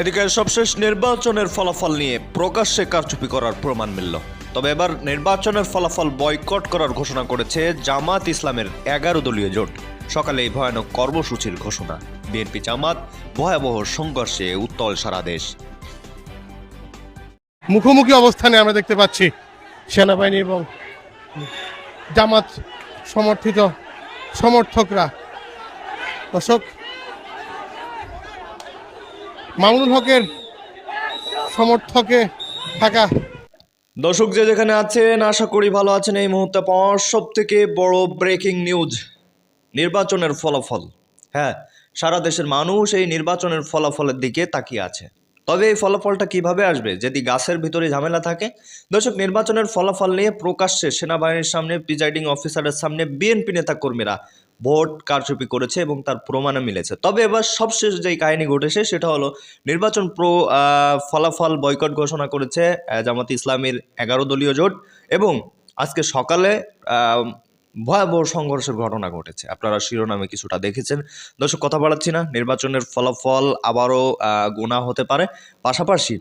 এদিকে সবশেষ নির্বাচনের ফলাফল নিয়ে প্রকাশ্যে কারচুপি করার প্রমাণ মিলল। তবে এবার নির্বাচনের ফলাফল বয়কট করার ঘোষণা করেছে জামাত ইসলামের এগারো দলীয় জোট। সকালে এই ভয়ানক কর্মসূচির ঘোষণা। বিএনপি জামাত ভয়াবহ সংঘর্ষে উত্তল সারা দেশ। মুখোমুখি অবস্থানে আমরা দেখতে পাচ্ছি সেনাবাহিনী এবং জামাত সমর্থিত সমর্থকরা। দর্শক মামুনুল হকের সমর্থকে থাকা। দর্শক যে যেখানে আছেন, আশা করি ভালো আছেন এই মুহূর্তে পাওয়া সব থেকে বড় ব্রেকিং নিউজ নির্বাচনের ফলাফল। হ্যাঁ সারা দেশের মানুষ এই নির্বাচনের ফলাফলের দিকে তাকিয়ে আছে। তবে এই ফলাফলটা কীভাবে আসবে, যদি গাছের ভিতরে ঝামেলা থাকে? দর্শক, নির্বাচনের ফলাফল নিয়ে প্রকাশ্যে সেনাবাহিনীর সামনে প্রিজাইডিং অফিসারের সামনে বিএনপি নেতা কর্মীরা ভোট কারচুপি করেছে এবং তার প্রমাণও মিলেছে। তবে এবার সবশেষ যেই কাহিনী ঘটেছে, সেটা হলো নির্বাচন প্রো ফলাফল বয়কট ঘোষণা করেছে জামাত ইসলামের এগারো দলীয় জোট এবং আজকে সকালে ভয়াবহ সংঘর্ষের ঘটনা ঘটেছে। আপনারা শিরোনামে কিছুটা দেখেছেন। দর্শক, কথা বাড়াচ্ছি না। নির্বাচনের ফলাফল আবারও গোনা হতে পারে। পাশাপাশি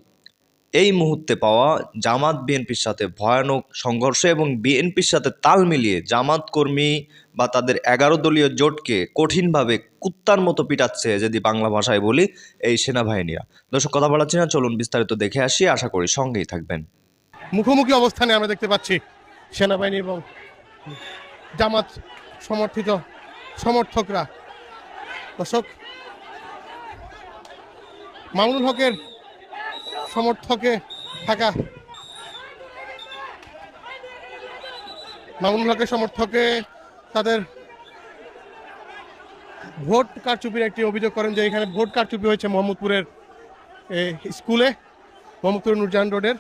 এই মুহূর্তে পাওয়া জামাত বিএনপির সাথে ভয়ানক সংঘর্ষ এবং বিএনপির সাথে তাল মিলিয়ে জামাত কর্মী বা তাদের এগারো দলীয় জোটকে কঠিনভাবে কুত্তার মতো পিটাচ্ছে যদি বাংলা ভাষায় বলি এই সেনাবাহিনীরা। দর্শক, কথা বলাচ্ছি না, চলুন বিস্তারিত দেখে আসি। আশা করি সঙ্গেই থাকবেন। মুখোমুখি অবস্থানে আমরা দেখতে পাচ্ছি সেনাবাহিনী এবং জামাত সমর্থিত সমর্থকরা। দর্শক, মামুনুল হকের সমর্থকে থাকা মামুনুল হকের সমর্থকে তাদের ভোট কারচুপির একটি অভিযোগ করেন যে এখানে ভোট কারচুপি হয়েছে মোহাম্মদপুরের স্কুলে মোহাম্মদপুর নুরজান রোডের।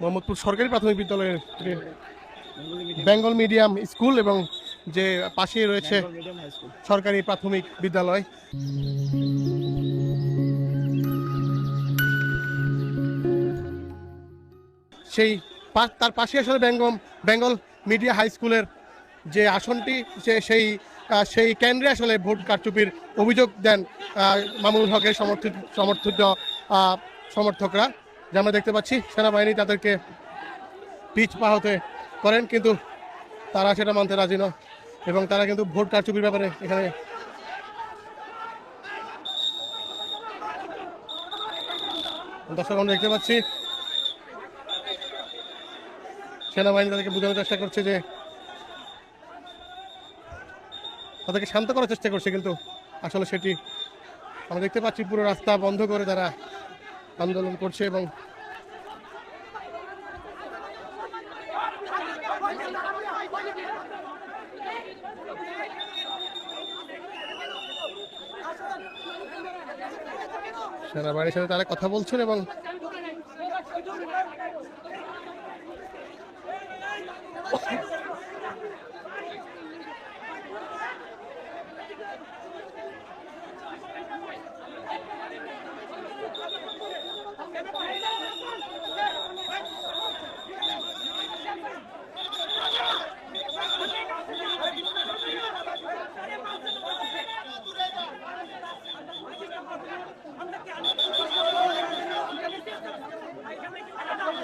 মোহাম্মদপুর সরকারি প্রাথমিক বিদ্যালয়ের বেঙ্গল মিডিয়াম স্কুল এবং যে পাশেই রয়েছে সরকারি প্রাথমিক বিদ্যালয়। সেই তার পাশে আসলে বেঙ্গল বেঙ্গল মিডিয়া হাই স্কুলের যে আসনটি সে সেই সেই কেন্দ্রে আসলে ভোট কারচুপির অভিযোগ দেন আহ, মামুনুল হকের সমর্থিত সমর্থিত সমর্থকরা। যে আমরা দেখতে পাচ্ছি সেনাবাহিনী তাদেরকে পিচ পা হতে করেন কিন্তু তারা সেটা মানতে রাজি নয়। এবং তারা কিন্তু ভোট কারচুপির ব্যাপারে এখানে দর্শক আমরা দেখতে পাচ্ছি। সেনাবাহিনী তাদেরকে বোঝানোর চেষ্টা করছে যে তাদেরকে শান্ত করার চেষ্টা করছে, কিন্তু আসলে সেটি আমরা দেখতে পাচ্ছি পুরো রাস্তা বন্ধ করে তারা আন্দোলন করছে এবং সেনাবাহিনীর সাথে তারা কথা বলছেন এবং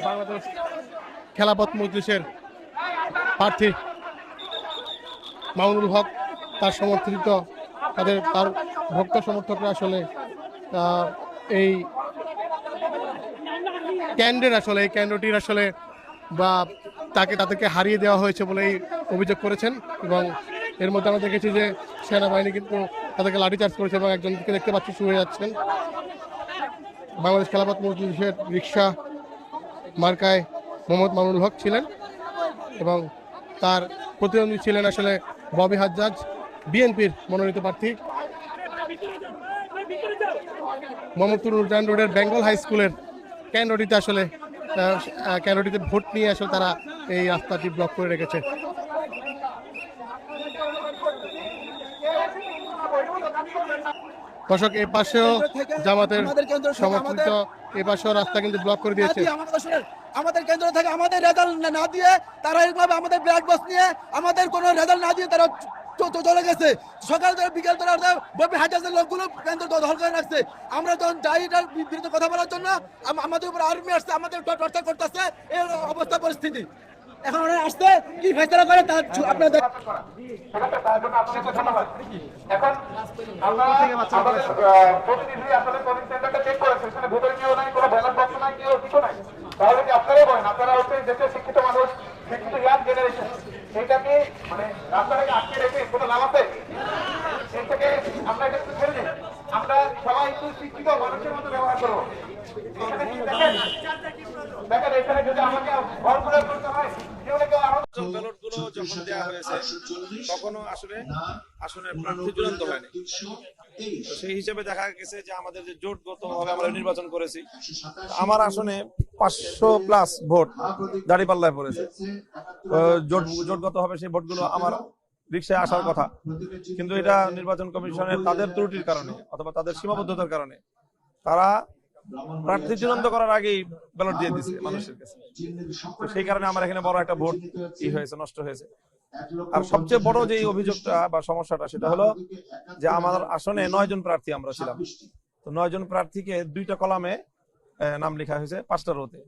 বাংলাদেশ খেলাপথ মজলিসের প্রার্থী মামুনুল হক, তার সমর্থিত, তাদের, তার ভক্ত সমর্থকরা আসলে এই ক্যান্ডের আসলে, এই ক্যান্ডটির আসলে বা তাকে, তাদেরকে হারিয়ে দেওয়া হয়েছে বলেই অভিযোগ করেছেন এবং এর মধ্যে আমরা দেখেছি যে সেনাবাহিনী কিন্তু তাদেরকে লাঠিচার্জ করেছে এবং একজনকে দেখতে পাচ্ছি, শুয়ে যাচ্ছেন বাংলাদেশ খেলাপথ মজলিসের রিক্সা মার্কায় মোহাম্মদ মামুনুল হক ছিলেন এবং তার প্রতিদ্বন্দ্বী ছিলেন আসলে ববি হাজ্জাজ, বিএনপির মনোনীত প্রার্থী মোহাম্মদপুর উদ্যান রোডের বেঙ্গল হাই স্কুলের ক্যান্ডোটিতে আসলে ক্যান্ডোটিতে ভোট নিয়ে আসলে তারা এই রাস্তাটি ব্লক করে রেখেছে। দর্শক এ পাশেও জামাতের সমর্থিত এ পাশেও রাস্তা কিন্তু ব্লক করে দিয়েছে। আমাদের কেন্দ্র থেকে আমাদের রেজাল্ট না দিয়ে তারা এইভাবে আমাদের ব্ল্যাক বক্স নিয়ে আমাদের কোনো রেজাল্ট না দিয়ে তারা চলে গেছে। সকাল ধরে বিকাল ধরে হাজার লোকগুলো কেন্দ্র দখল করে রাখছে, আমরা যখন যাই বিরুদ্ধে কথা বলার জন্য আমাদের উপর আর্মি আসছে, আমাদের করতেছে এই অবস্থা, পরিস্থিতি। এখন ওরা আসছে কি ফেসলা করে তার আপনাদের আমরা শিক্ষিত মানুষ, শিক্ষিত ইয়াং মানে রাস্তাটাকে আটকে রেখে কোনো লাভ আছে? এর থেকে আমরা আমরা সবাই একটু শিক্ষিত মানুষের মতো ব্যবহার করব। দেখেন? এখানে যদি আমাকে ভর কেউ না কেউ যখন দেওয়া হয়েছে তখনও আসলে আসনের প্রার্থী চূড়ান্ত হয়নি। সেই হিসেবে দেখা গেছে যে আমাদের যে জোটগত ভাবে আমরা নির্বাচন করেছি আমার আসনে পাঁচশো প্লাস ভোট দাঁড়িপাল্লায় পড়েছে। জোট জোটগত ভাবে সেই ভোটগুলো আমার রিক্সায় আসার কথা। কিন্তু এটা নির্বাচন কমিশনের তাদের ত্রুটির কারণে অথবা তাদের সীমাবদ্ধতার কারণে। তারা প্রার্থী চূড়ান্ত করার আগেই ব্যালট দিয়ে দিছে মানুষের কাছে। সেই কারণে আমার এখানে বড় একটা ভোট ই হয়েছে, নষ্ট হয়েছে। আর সবচেয়ে বড় যে অভিযোগটা বা সমস্যাটা, সেটা হলো যে আমার আসনে নয় জন প্রার্থী আমরা ছিলাম। তো নয় জন প্রার্থীকে দুইটা কলামে নাম লেখা হয়েছে পাঁচটা রোতে।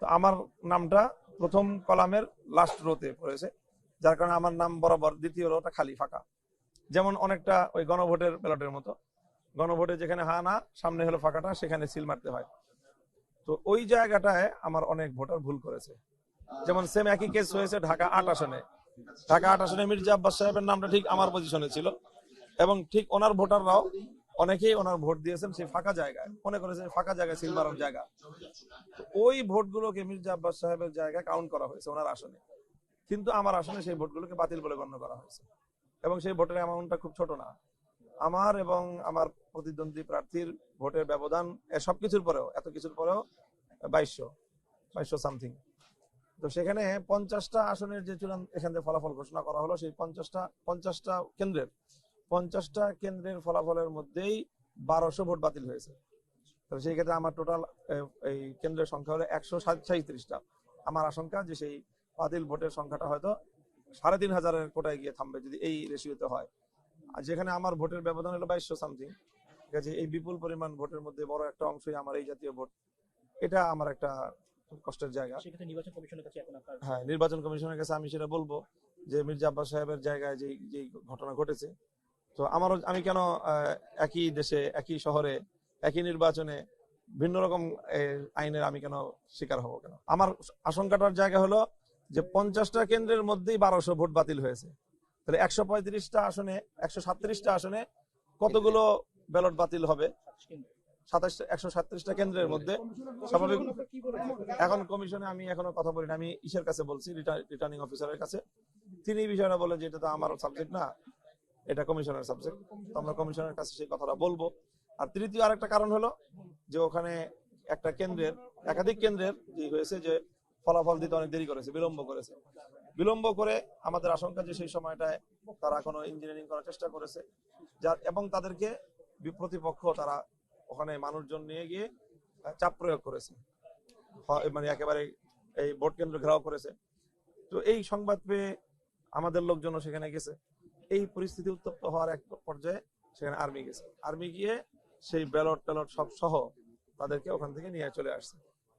তো আমার নামটা প্রথম কলামের লাস্ট রোতে পড়েছে। যার কারণে আমার নাম বরাবর দ্বিতীয় রোটা খালি ফাঁকা। যেমন অনেকটা ওই গণভোটের ব্যালটের মতো। গণভোটে যেখানে হা না, সামনে হলো ফাঁকাটা, সেখানে সিল মারতে হয়। তো ওই জায়গাটায় আমার অনেক ভোটার ভুল করেছে। যেমন সেম একই কেস হয়েছে ঢাকা আট আসনে। ঢাকা আট আসনে মির্জা আব্বাস সাহেবের নামটা ঠিক আমার পজিশনে ছিল। এবং ঠিক ওনার ভোটাররাও অনেকেই ওনার ভোট দিয়েছেন সেই ফাঁকা জায়গায়। মনে করেছেন ফাঁকা জায়গায়, সিল মারার জায়গা। ওই ভোটগুলোকে মির্জা আব্বাস সাহেবের জায়গায় কাউন্ট করা হয়েছে ওনার আসনে। কিন্তু আমার আসনে সেই ভোটগুলোকে বাতিল বলে গণ্য করা হয়েছে। এবং সেই ভোটের অ্যামাউন্টটা খুব ছোট না। আমার এবং আমার প্রতিদ্বন্দ্বী প্রার্থীর ভোটের ব্যবধান সবকিছুর পরেও, এত কিছুর পরেও বাইশশো বাইশশো সামথিং তো সেখানে পঞ্চাশটা আসনের যে চূড়ান্ত, এখান থেকে ফলাফল ঘোষণা করা হলো, সেই পঞ্চাশটা পঞ্চাশটা কেন্দ্রের পঞ্চাশটা কেন্দ্রের ফলাফলের মধ্যেই বারোশো ভোট বাতিল হয়েছে। তো সেই ক্ষেত্রে আমার টোটাল এই কেন্দ্রের সংখ্যা হলো একশো সাঁত্রিশটা আমার আশঙ্কা যে সেই বাতিল ভোটের সংখ্যাটা হয়তো সাড়ে তিন হাজারের কোটায় গিয়ে থামবে যদি এই রেশিওতে হয়। আর যেখানে আমার ভোটের ব্যবধান হলো বাইশশো সামথিং ঠিক আছে এই বিপুল পরিমাণ ভোটের মধ্যে বড় একটা অংশই আমার এই জাতীয় ভোট। এটা আমার একটা কষ্টের জায়গা। নির্বাচন কমিশনের কাছে এখন হ্যাঁ নির্বাচন কমিশনের কাছে আমি সেটা বলব যে মির্জা আব্বাস সাহেবের জায়গায় যে যে ঘটনা ঘটেছে তো আমারও আমি কেন একই দেশে একই শহরে একই নির্বাচনে ভিন্ন রকম আইনের আমি কেন শিকার হব কেন? আমার আশঙ্কাটার জায়গা হলো যে পঞ্চাশটা কেন্দ্রের মধ্যেই বারোশো ভোট বাতিল হয়েছে। তাহলে একশো পঁয়ত্রিশটা আসনে একশো সাতত্রিশটা আসনে কতগুলো ব্যালট বাতিল হবে। একশো সাতত্রিশটা কেন্দ্রের মধ্যে এখন কমিশনে আমি এখনও কথা বলি না আমি ইসের কাছে বলছি রিটার্নিং অফিসারের কাছে। তিনি বিষয়টা বলে যে এটা তো আমার সাবজেক্ট না, এটা কমিশনের সাবজেক্ট। কমিশনের কাছে সেই কথাটা বলব। আর তৃতীয় আরেকটা কারণ হলো যে ওখানে একটা কেন্দ্রের, একাধিক কেন্দ্রের যে হয়েছে যে ফলাফল দিতে অনেক দেরি করেছে, বিলম্ব করেছে। বিলম্ব করে আমাদের আশঙ্কা যে সেই সময়টায় তারা কোনো ইঞ্জিনিয়ারিং করার চেষ্টা করেছে। যার এবং তাদেরকে প্রতিপক্ষ তারা ওখানে মানুষজন নিয়ে গিয়ে চাপ প্রয়োগ করেছে। মানে একেবারে এই ভোট কেন্দ্র ঘেরাও করেছে। তো এই সংবাদ পেয়ে আমাদের লোকজনও সেখানে গেছে। এই পরিস্থিতি উত্তপ্ত হওয়ার এক পর্যায়ে সেখানে আর্মি গেছে। আর্মি গিয়ে সেই ব্যালট ট্যালট সব সহ তাদেরকে ওখান থেকে নিয়ে চলে আসছে।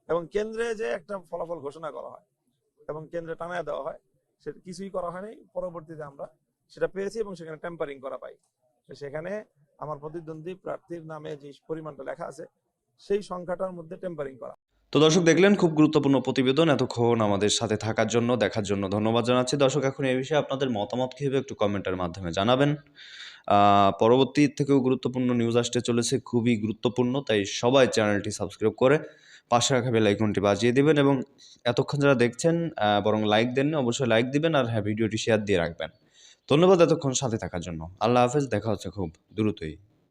এবং কেন্দ্রে যে একটা ফলাফল ঘোষণা করা হয় এবং কেন্দ্রে টানায় দেওয়া হয় সেটা কিছুই করা হয়নি। পরবর্তীতে আমরা সেটা পেয়েছি এবং সেখানে টেম্পারিং করা পাই। সেখানে আমার প্রতিদ্বন্দ্বী প্রার্থীর নামে যে পরিমাণটা লেখা আছে, সেই সংখ্যাটার মধ্যে টেম্পারিং করা। তো দর্শক দেখলেন, খুব গুরুত্বপূর্ণ প্রতিবেদন এতক্ষণ আমাদের সাথে থাকার জন্য, দেখার জন্য ধন্যবাদ জানাচ্ছি। দর্শক, এখন এই বিষয়ে আপনাদের মতামত কী হবে একটু কমেন্টের মাধ্যমে জানাবেন। পরবর্তী থেকেও গুরুত্বপূর্ণ নিউজ আসতে চলেছে, খুবই গুরুত্বপূর্ণ, তাই সবাই চ্যানেলটি সাবস্ক্রাইব করে পাশে রাখা বেল আইকনটি বাজিয়ে দিবেন এবং এতক্ষণ যারা দেখছেন বরং লাইক দেন অবশ্যই লাইক দিবেন আর হ্যাঁ ভিডিওটি শেয়ার দিয়ে রাখবেন। ধন্যবাদ এতক্ষণ সাথে থাকার জন্য। আল্লাহ হাফেজ দেখা হচ্ছে খুব দ্রুতই।